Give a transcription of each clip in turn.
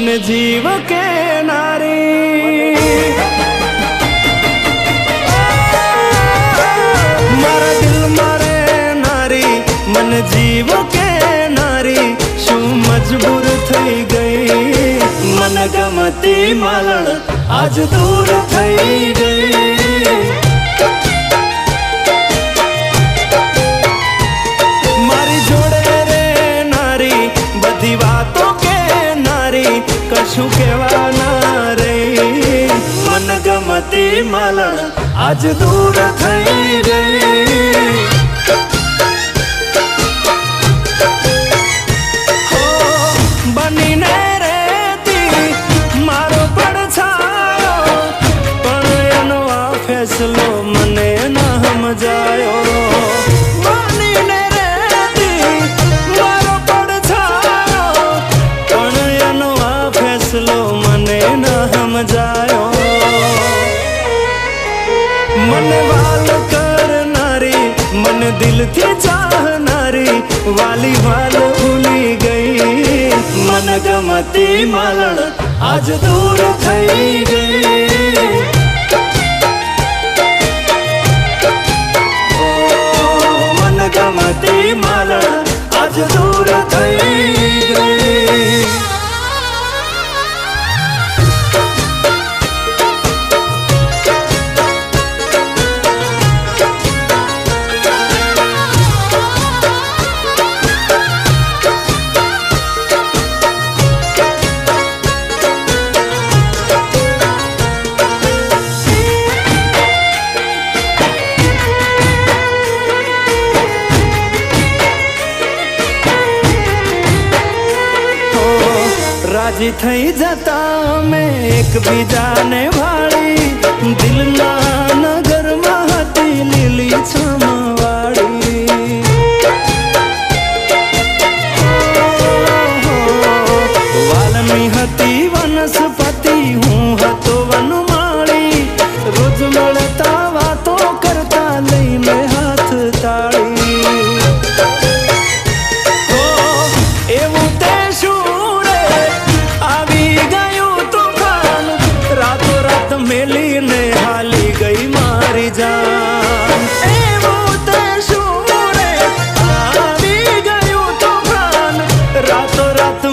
જીવ કે નારી મારા દિલ મારે નારી, મન જીવ કે નારી શું મજબૂર થઈ ગઈ? મન ગમતી માલણ આજ દૂર થઈ ગઈ. કશું કહેવાના રે? મન ગમતી માલણ આજ દૂર થઈ ગઈ મને વાલ કરનારી મને દિલથી ચાહનારી વાલી વાલ ભૂલી ગઈ મન ગમતી માલણ આજ દૂર થઈ ગઈ રાજી થઈ જતા અમે એકબીજાને વાળી. દિલના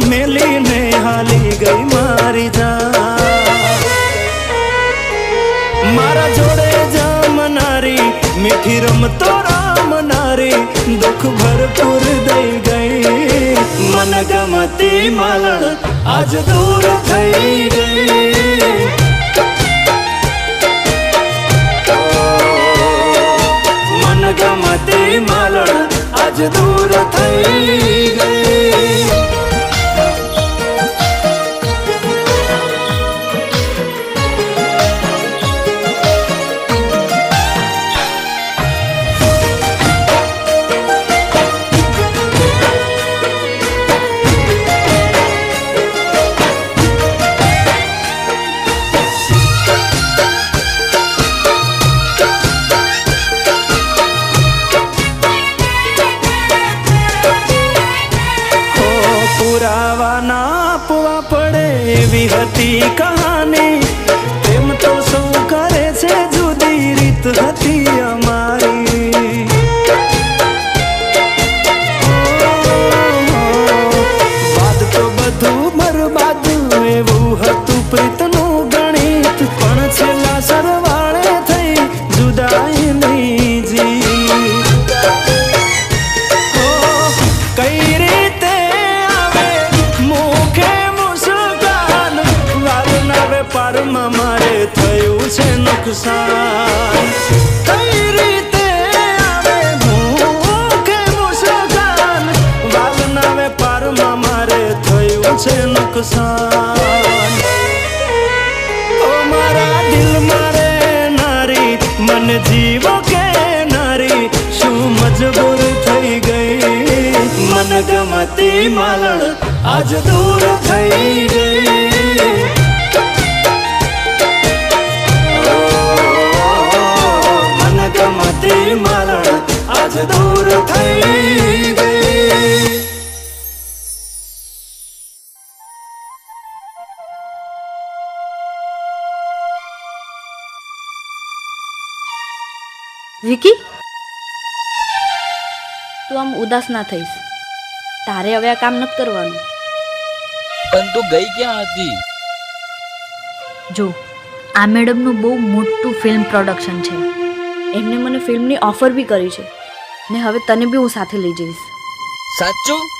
રાત મેલીને હાલી ગઈ મારી જાન મારા જોડે જમનારી મીઠી રમતો રામનારી દુઃખ ભરપૂર દઈ ગઈ મન ગમતી માલણ આજ દૂર થઈ ગઈ મન ગમતી માલણ આજ દૂર થઈ ગઈ એવી હતી કહાની? નુકસાન છે નુકસાન ઓ મારા દિલ મારે નારી મન જીવો કે નારી શું મજબૂર થઈ ગઈ. મન ગમતી માલણ આજ દૂર થઈ ગઈ. દૂર થઈ વિકી તું આમ ઉદાસ ના થઈશ તારે હવે આ કામ નથી કરવાનું પણ તું ગઈ ક્યાં હતી જો આ મેડમનું બહુ મોટું ફિલ્મ પ્રોડક્શન છે એમને મને ફિલ્મની ઓફર બી કરી છે ને હવે તને બી હું સાથે લઈ જઈશ. સાચું?